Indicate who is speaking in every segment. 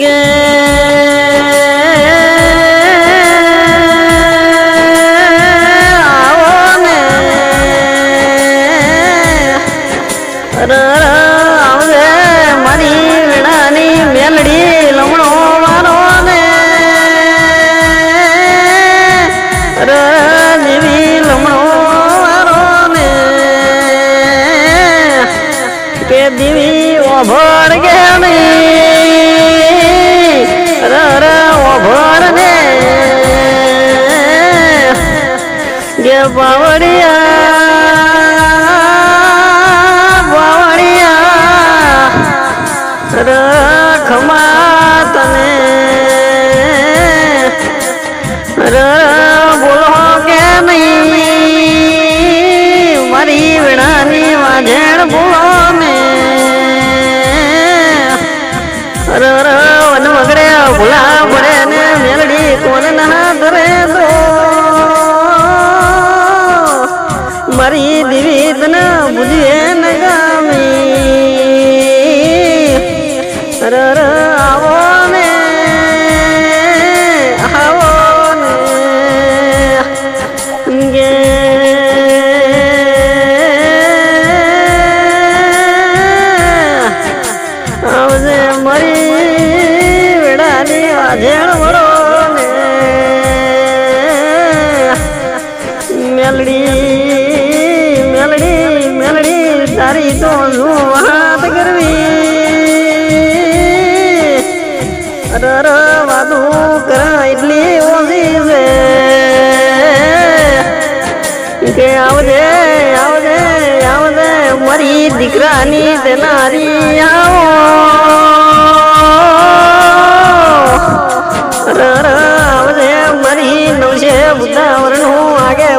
Speaker 1: ગે આવો ને ર ર દીવી ઓભળ ગેણી. ર ઓભળ ને કે બાવળિયા મારી દિવીત તને બુદ્ધિએ ન ગામી ર ર આવો ને આવો ને ગે. આવજે મરી વેડાની વાજેણ વળો શું વાત કરવી અરર વાતું કરા એટલી ઓછી છે કે આવજે આવજે આવજે મારી દીકરાની તેનારી આવો અરર આવજે મારી નવશે હું આગે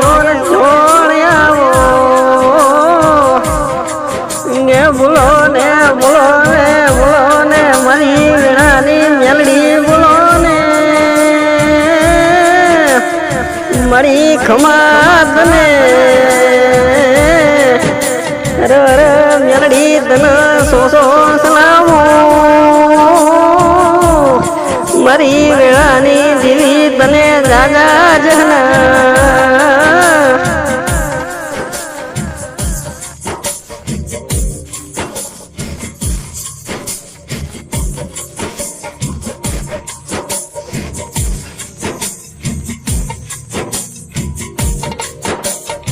Speaker 1: મારી ખમાત ને અરે અરે, મેલડી તને સો સો સલામો. મારી વેળાની દેવી તને રાજા જહના